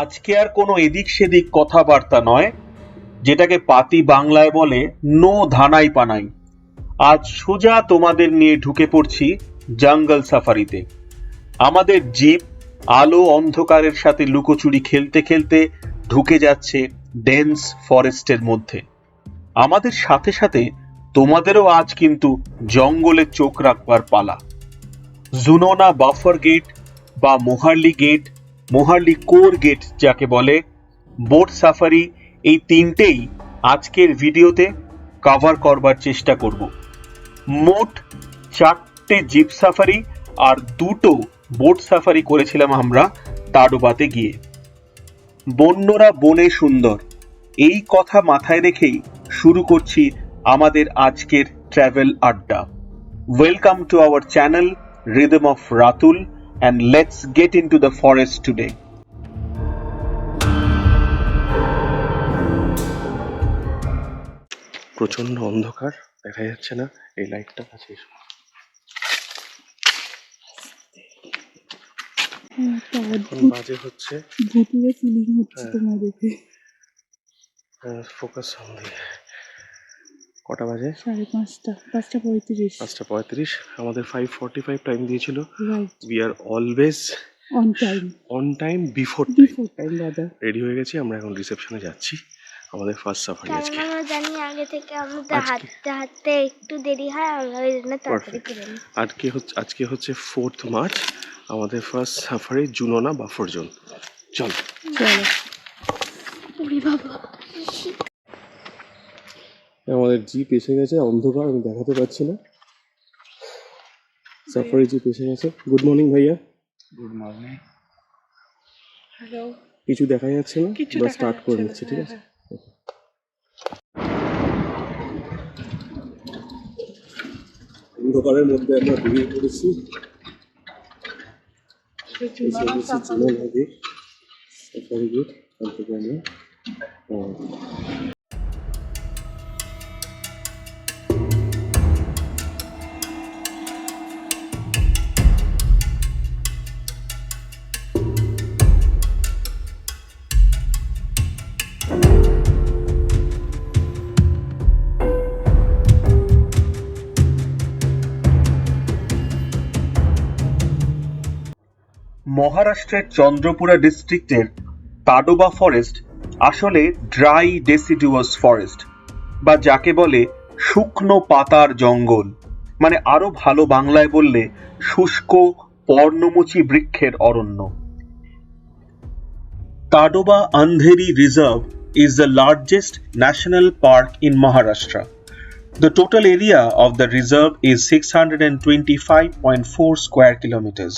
আজকে আর কোনো এদিক সেদিক কথাবার্তা নয়, যেটাকে পাতি বাংলায় বলে নো ধানাই পানাই। আজ সোজা তোমাদের নিয়ে ঢুকে পড়ছি জঙ্গল সাফারিতে। আমাদের জিপ আলো অন্ধকারের সাথে লুকোচুরি খেলতে খেলতে ঢুকে যাচ্ছে ডেন্স ফরেস্টের মধ্যে। আমাদের সাথে সাথে তোমাদেরও আজ কিন্তু জঙ্গলে চোখ রাখবার পালা। জুনোনা বাফার গেট বা Moharli gate Moharli core gate যাকে বলে বোট সাফারি এই তিনটেই আজকের ভিডিওতে কভার করবার চেষ্টা করব। মোট চারটে জিপ সাফারি আর দুটো বোট সাফারি করেছিলাম আমরা তাডোবাতে গিয়ে। বন্যরা বনে সুন্দর, এই কথা মাথায় রেখেই শুরু করছি আমাদের আজকের ট্রাভেল আড্ডা। Welcome to our channel rhythm of Ratul and let's get into the forest today. প্রচণ্ড অন্ধকার দেখা যাচ্ছে না এই লাইটটা কাছে বাজে হচ্ছে ভুতুরে ফিলিং হচ্ছে। তোমার দেখে ফোকাস অন দি কটা বাজে? সাড়ে পাঁচটা পাঁচটা পঁয়ত্রিশ। পাঁচটা পঁয়ত্রিশ। আমাদের ফাইভ ফর্টি ফাইভ টাইম দিয়েছিল right we are always on time on time before before time দাদা রেডি হয়ে গেছি আমরা এখন রিসেপশনে যাচ্ছি। আমাদের ফার্স্ট সাফারি আজকে। আমরা জানি আগে থেকে আমাদের হাঁটতে হাঁটতে একটু দেরি হয় আমরা ওই জন্য তাড়াতাড়ি করে আজকে হচ্ছে আজকে হচ্ছে ফোর্থ মার্চ আমাদের first safari Junona buffer zone চল। চলো। উড়ি বাবা। আমাদের জিপ এসে গেছে অন্ধকার আমি দেখাতে পাচ্ছি না। সাফারি জিপ এসে গেছে। গুড মর্নিং ভাইয়া। গুড মর্নিং হ্যালো কিছু দেখা যাচ্ছে না কিছু বা স্টার্ট করে নিচ্ছি ঠিক হ্যাঁ, আছে? অন্ধকারের মধ্যে আমরা বেরিয়ে পড়েছি। সাফারি গেট থেকে আমরা মহারাষ্ট্রের চন্দ্রপুরা ডিস্ট্রিক্টের তাডোবা ফরেস্ট আসলে ড্রাই ডেসিডুয়াস ফরেস্ট, বা যাকে বলে শুকনো পাতার জঙ্গল মানে আরও ভালো বাংলায় বললে শুষ্ক পর্ণমুচি বৃক্ষের অরণ্য। Tadoba Andhari reserve is the largest national park in Maharashtra the total area of the reserve is six hundred and twenty five point four square kilometres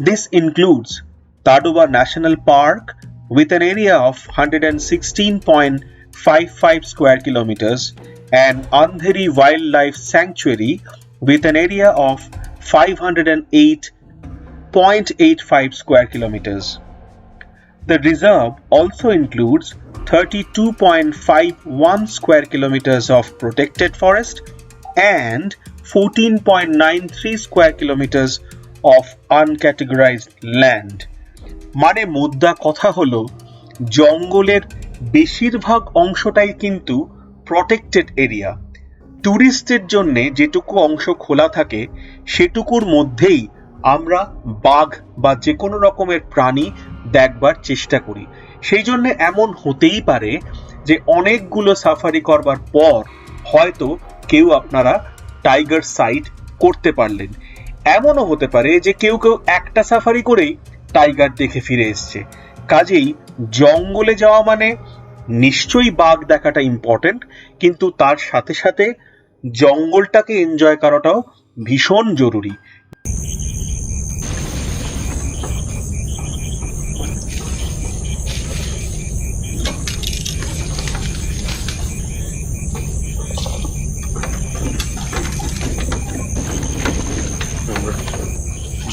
This includes Tadoba National Park with an area of 116.55 square kilometers and Andheri Wildlife Sanctuary with an area of 508.85 square kilometers. The reserve also includes 32.51 square kilometers of protected forest and 14.93 square kilometers of uncategorised land মানে মুদ্রা কথা হলো, জঙ্গলের বেশিরভাগ অংশটাই কিন্তু protected area ট্যুরিস্টের জন্য যেটুকু অংশ খোলা থাকে, সেটুকুর মধ্যেই আমরা বাঘ বা যে কোনো রকমের প্রাণী দেখবার চেষ্টা করি। সেই জন্য এমন হতেই পারে যে অনেকগুলো সাফারি করবার পর হয়তো কেউ আপনারা টাইগার সাইট করতে পারলেন। এমনও হতে পারে যে কেউ কেউ একটা সাফারি করেই টাইগার দেখে ফিরে এসছে। কাজেই জঙ্গলে যাওয়া মানে নিশ্চয়ই বাঘ দেখাটা ইম্পর্টেন্ট কিন্তু তার সাথে সাথে জঙ্গলটাকে এনজয় করাটাও ভীষণ জরুরি।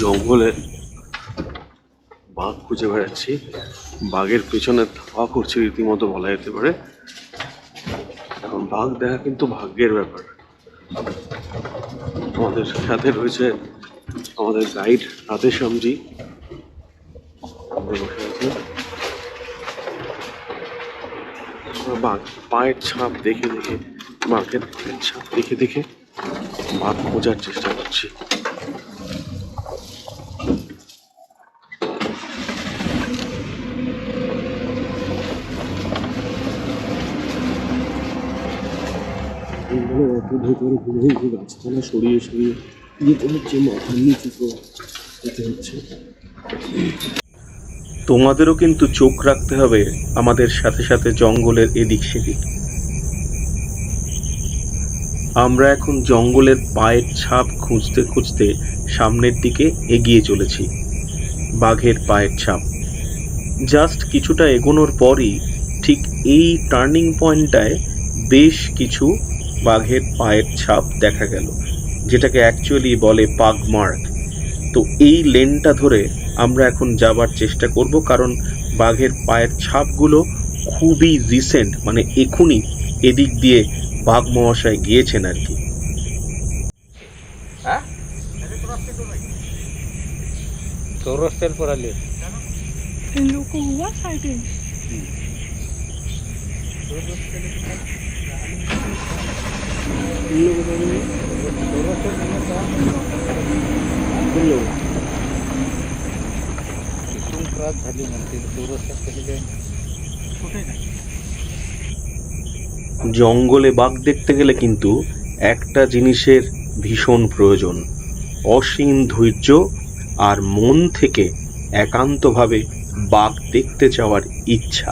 জঙ্গলে বাঘ খুঁজে বেড়াচ্ছি। বাঘের পেছনে ধাওয়া করছে, রীতিমতো বলা যেতে পারে। এখন বাঘ দেখা কিন্তু ভাগ্যের ব্যাপার। আমাদের সাথে রয়েছে আমাদের গাইড রাতে শ্যামজি বাঘ, পায়ের ছাপ দেখে দেখে, বাঘের পায়ের ছাপ দেখে দেখে বাঘ খোঁজার চেষ্টা করছি। অত ভেতরে ঘুরে ঘুরে গাছপালা সরিয়ে সরিয়ে যেতে হচ্ছে মাথার নিচু করে যেতে হচ্ছে। তোমাদেরও কিন্তু চোখ রাখতে হবে আমাদের সাথে সাথে জঙ্গলের এদিক সেদিক। আমরা এখন জঙ্গলের পায়ের ছাপ খুঁজতে খুঁজতে সামনের দিকে এগিয়ে চলেছি, বাঘের পায়ের ছাপ। জাস্ট কিছুটা এগোনোর পরই ঠিক এই টার্নিং পয়েন্টটায় বেশ কিছু বাঘের পায়ের ছাপ দেখা গেল যেটাকে অ্যাকচুয়ালি বলে পাগ মার্ক তো এই লেনটা ধরে আমরা এখন যাবার চেষ্টা করব কারণ বাঘের পায়ের ছাপগুলো খুবই রিসেন্ট মানে এখুনি এদিক দিয়ে বাঘ মহাশয় গিয়েছেন আর কি चौरस्त्याला पर आले लोक हुआ साइड तिथून त्रास झाली म्हणते चौरस्त्यात कधी काय জঙ্গলে বাঘ দেখতে গেলে কিন্তু একটা জিনিসের ভীষণ প্রয়োজন অসীম ধৈর্য আর মন থেকে একান্তভাবে বাঘ দেখতে চাওয়ার ইচ্ছা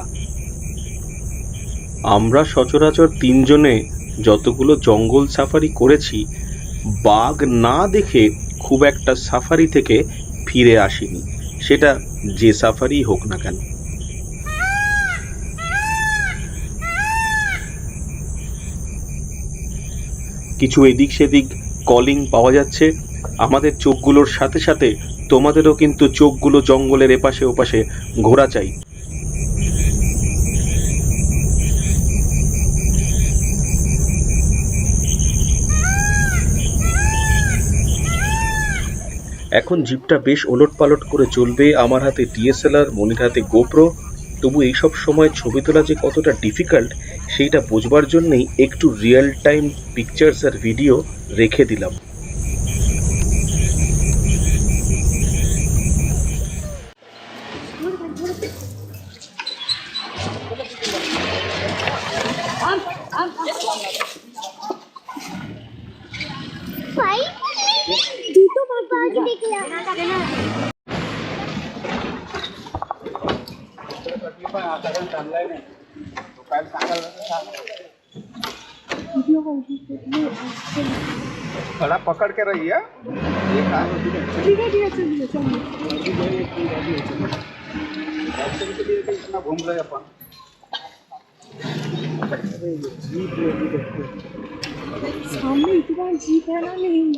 আমরা সচরাচর তিনজনে যতগুলো জঙ্গল সাফারি করেছি, বাঘ না দেখে খুব একটা সাফারি থেকে ফিরে আসিনি। সেটা যে সাফারি হোক না কেন। কিছু এদিক সেদিক কলিং পাওয়া যাচ্ছে। আমাদের চোখগুলোর সাথে সাথে তোমাদেরও কিন্তু চোখগুলো জঙ্গলের এপাশে ওপাশে ঘোরা চাই। এখন জিপটা বেশ ওলট পালট করে চলবে। আমার হাতে ডিএসএলআর মনির হাতে গোপ্রো তবু এইসব সময় ছবি তোলা যে কতটা ডিফিকাল্ট সেইটা বোঝবার জন্যেই একটু রিয়েল টাইম পিকচার্স আর ভিডিও রেখে দিলাম। इतना घूम रहे अपन सामने इतना जीप है ना नहीं।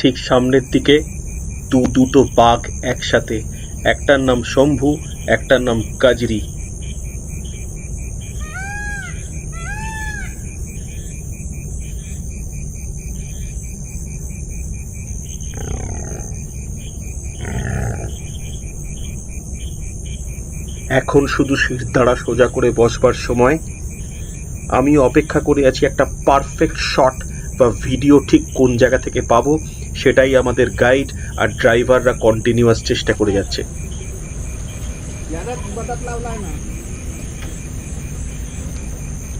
ঠিক সামনের দিকে দু দুটো বাঘ একসাথে। একটার নাম শম্ভু, একটার নাম কাজরি। এখন শুধু শির দ্বারা সোজা করে বসবার সময়। আমি অপেক্ষা করে আছি একটা পারফেক্ট শট বা ভিডিও ঠিক কোন জায়গা থেকে পাবো। সেটাই আমাদের গাইড আর ড্রাইভাররা কন্টিনিউয়াস চেষ্টা করে যাচ্ছে बटत लावलाय ना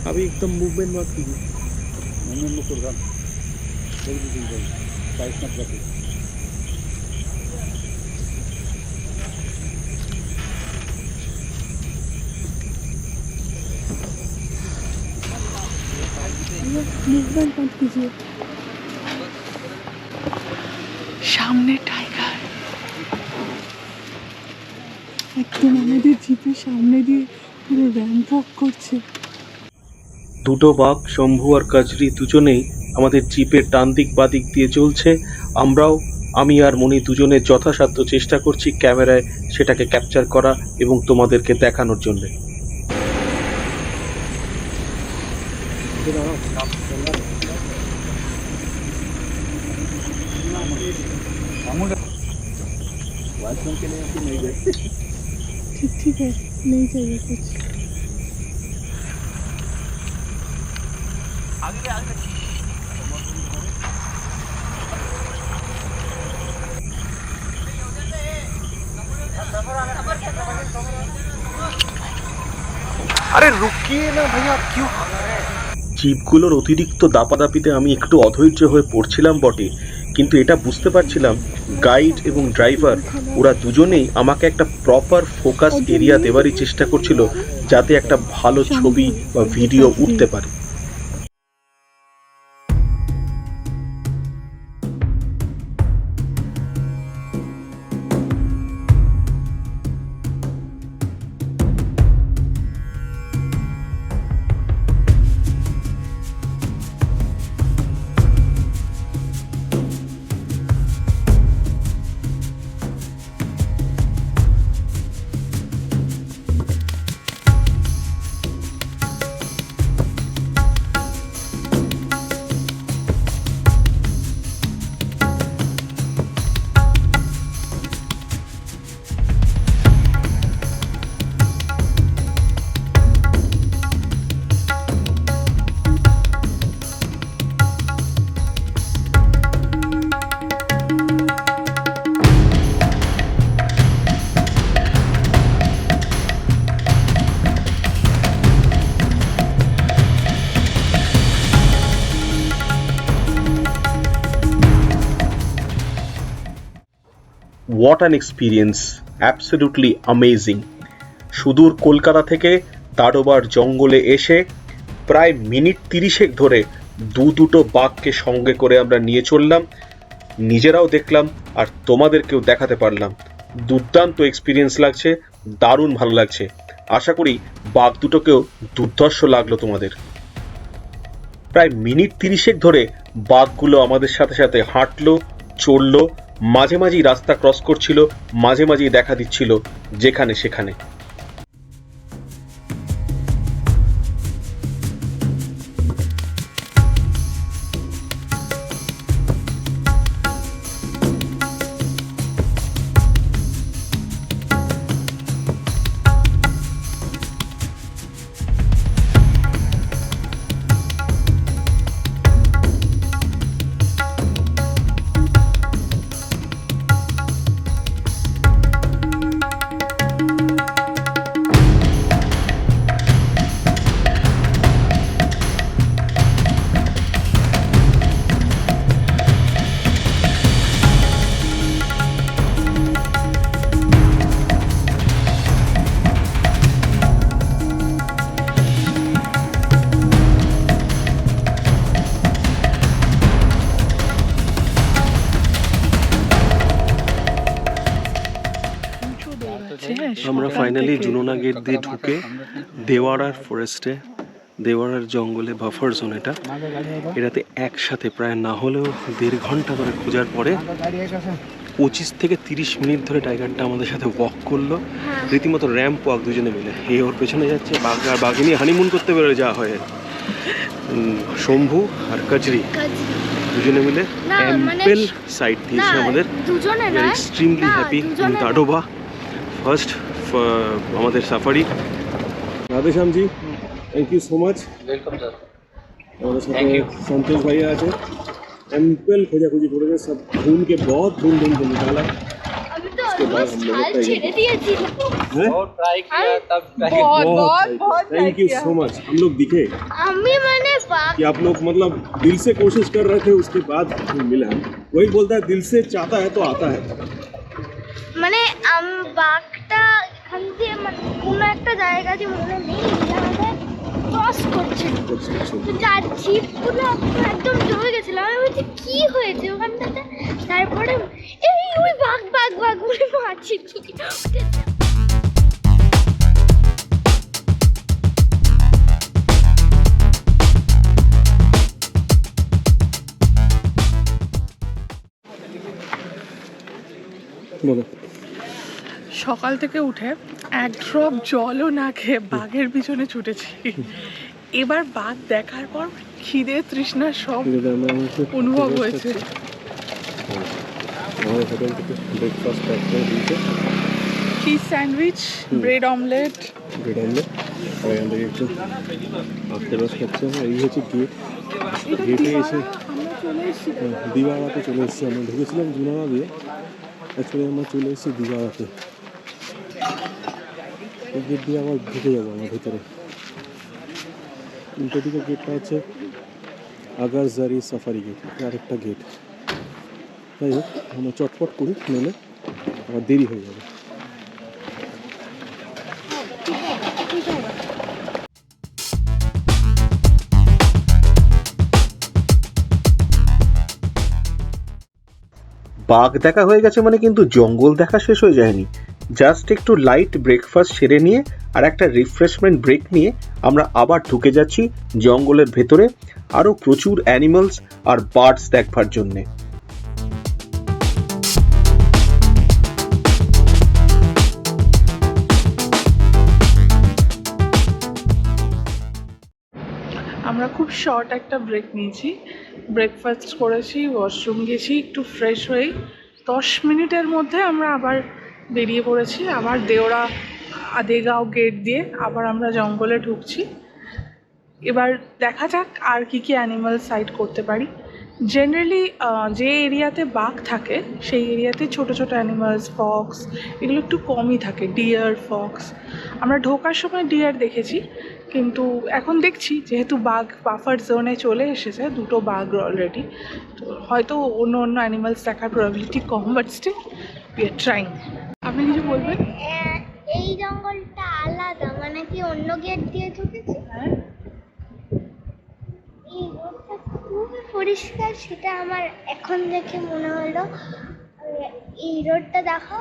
আমি একদম মুভমেন্ট মত म्हणून नको जा एक दिवशी जाईल काहीच नका ते मूवमेंट मत कीजिए আমাদের জিপের সামনে দিয়ে পুরো করছে। দুটো বাঘ, শম্ভু আর কাজরি দুজনেই আমাদের জিপের ডান দিক বাদিক দিয়ে চলছে। আমরাও, আমি আর মনি দুজনে যথাসাধ্য চেষ্টা করছি ক্যামেরায় সেটাকে ক্যাপচার করা এবং তোমাদেরকে দেখানোর জন্য। ठीक ठीक है नहीं चाहिए कुछ আরে রুকিয়ে না ভাইয়া কিউ জিপগুলোর অতিরিক্ত দাপাদাপিতে আমি একটু অধৈর্য হয়ে পড়ছিলাম বটে কিন্তু এটা বুঝতে পারছিলাম গাইড এবং ড্রাইভার ওরা দুজনেই আমাকে একটা প্রপার ফোকাস এরিয়া দেওয়ারই চেষ্টা করছিল, যাতে একটা ভালো ছবি বা ভিডিও উঠতে পারে। What an experience absolutely amazing সুদূর কলকাতা থেকে তাডোবার জঙ্গলে এসে প্রায় মিনিট তিরিশেক ধরে দু দুটো বাঘকে সঙ্গে করে আমরা নিয়ে চললাম। নিজেরাও দেখলাম আর তোমাদেরকেও দেখাতে পারলাম। দুর্দান্ত এক্সপিরিয়েন্স লাগছে, দারুণ ভালো লাগছে। আশা করি বাঘ দুটোকেও দুর্ধর্ষ লাগল তোমাদের। প্রায় মিনিট তিরিশেক ধরে বাঘগুলো আমাদের সাথে সাথে হাঁটলো, চড়লো মাঝে মাঝেই রাস্তা ক্রস করছিল মাঝে মাঝেই দেখা দিচ্ছিল যেখানে সেখানে। ফাইনালি জুনোনা গেট দিয়ে ঢুকে দেওয়ারার ফরেস্টে দেওয়ারার জঙ্গলে বাফার জোন এটা। এটাতে একসাথে প্রায় না হলেও দেড় ঘণ্টা ধরে খোঁজার পরে পঁচিশ থেকে তিরিশ মিনিট ধরে টাইগারটা আমাদের সাথে ওয়াক করল। রীতিমতো র্যাম্প ওয়াক দুজনে মিলে। এ ওর পেছনে যাচ্ছে বাঘ আর নিয়ে হানিমুন করতে বেরোয় যা হয়। শম্ভু আর কাজরি। দুজনে মিলে মানে- অ্যাম্পেল সাইড দিয়েছে আমাদের। Extremely happy. Tadoba first আমাদের safari Radheshyamji thank you so much welcome sir আমাদের সাথে সন্তোষ ভাইয়া আছে एम्पल खोजाखोजी করেছে সব ढूंढ के बहुत ढूंढ ढूंढ के निकाला আমি তো उसके बाद অলমোস্ট हम लोगों হাল का ये- ছেড়ে দিয়েছি हैं बहुत ट्राई किया तब बहुत बहुत बहुत थैंक यू सो मच हम लोग दिखे আমি মানে বাঘ कि आप लोग मतलब दिल से कोशिश कर रहे थे उसके बाद मिला वही बोलता है दिल से चाहता है तो आता है মানে আম বাঘটা এখান দিয়ে মানে কোনো একটা জায়গা যে মনে নেই আমাদের ক্রস করছিল তো যার জিপগুলো একদম জমে গেছিল আমি বলছি, কি হয়েছে ওখানটাতে? তারপরে, এই ওই বাঘ বাঘ বাঘ বলে মাছি বলো। সকাল থেকে উঠে এক ড্রপ জলও না খেয়ে বাঘের পিছনে ছুটেছি। এবার বাঘ দেখার পর খিদে তৃষ্ণা সব আছে অনুভব হয়েছে। Cheese sandwich bread omelette bread omelette আর এখান থেকে একটু আখের খাচ্ছে আমরা। এই হচ্ছে গেট গেটে এসে আমরা চলে এসেছি। আমরা ঢুকেছিলাম জুনারা দিয়ে। অ্যাকচুয়ালি আমরা চলে এসেছি দিবারাতে। এই গেট দিয়ে আবার ঢুকে যাব আমার ভেতরে। উল্টো দিকে গেটটা হচ্ছে আগারজারি সাফারি গেট আরেকটা গেট যাই হোক, আমরা চটপট করি নইলে আবার দেরি হয়ে যাবে। বাঘ দেখা হয়ে গেছে মানে কিন্তু জঙ্গল দেখা শেষ হয়ে যায়নি। জাস্ট একটু লাইট ব্রেকফাস্ট সেরে নিয়ে আর একটা রিফ্রেশমেন্ট ব্রেক নিয়ে আমরা আবার ঢুকে যাচ্ছি জঙ্গলের ভেতরে। আরও প্রচুর অ্যানিমালস আর বার্ডস দেখবার জন্যে। আমরা খুব শর্ট একটা ব্রেক নিয়েছি। ব্রেকফাস্ট করেছি ওয়াশরুম গেছি, একটু ফ্রেশ হয়ে দশ মিনিটের মধ্যে আমরা আবার বেরিয়ে পড়েছি। আবার দেওরা আদেগাঁও গেট দিয়ে আবার আমরা জঙ্গলে ঢুকছি। এবার দেখা যাক আর কি কি অ্যানিমাল সাইড করতে পারি। জেনারেলি যে এরিয়াতে বাঘ থাকে, সেই এরিয়াতে ছোট ছোট অ্যানিমালস ফক্স এগুলো একটু কমই থাকে। ডিয়ার ফক্স আমরা ঢোকার সময় ডিয়ার দেখেছি, কিন্তু এখন দেখছি যেহেতু বাঘ বাফার জোনে চলে এসেছে, দুটো বাঘ অলরেডি তো হয়তো অন্য অন্য অ্যানিমালস দেখার probability com but still we are trying আপনি কিছু বলবেন? এই জঙ্গলটা আলাদা মানে কি অন্য গেট দিয়ে ঢুকেছে এই রোডটা খুবই পরিষ্কার সেটা আমার এখন দেখে মনে হলো। এই রোডটা দেখো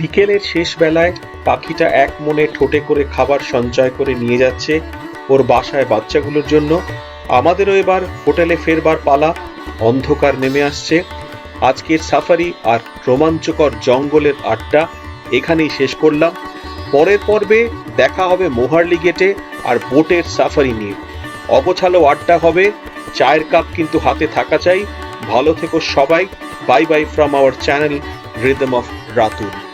বিকেলের শেষ বেলায় পাখিটা এক মনে ঠোঁটে করে খাবার সঞ্চয় করে নিয়ে যাচ্ছে ওর বাসায় বাচ্চাগুলোর জন্য। আমাদেরও এবার হোটেলে ফেরবার পালা অন্ধকার নেমে আসছে। আজকের সাফারি আর রোমাঞ্চকর জঙ্গলের আড্ডা এখানেই শেষ করলাম। পরের পর্বে দেখা হবে মোহার্লি গেটে আর বোটের সাফারি নিয়ে। অগোছালো আড্ডা হবে। চায়ের কাপ কিন্তু হাতে থাকা চাই। ভালো থেকো সবাই। Bye bye from our channel rhythm of Ratul.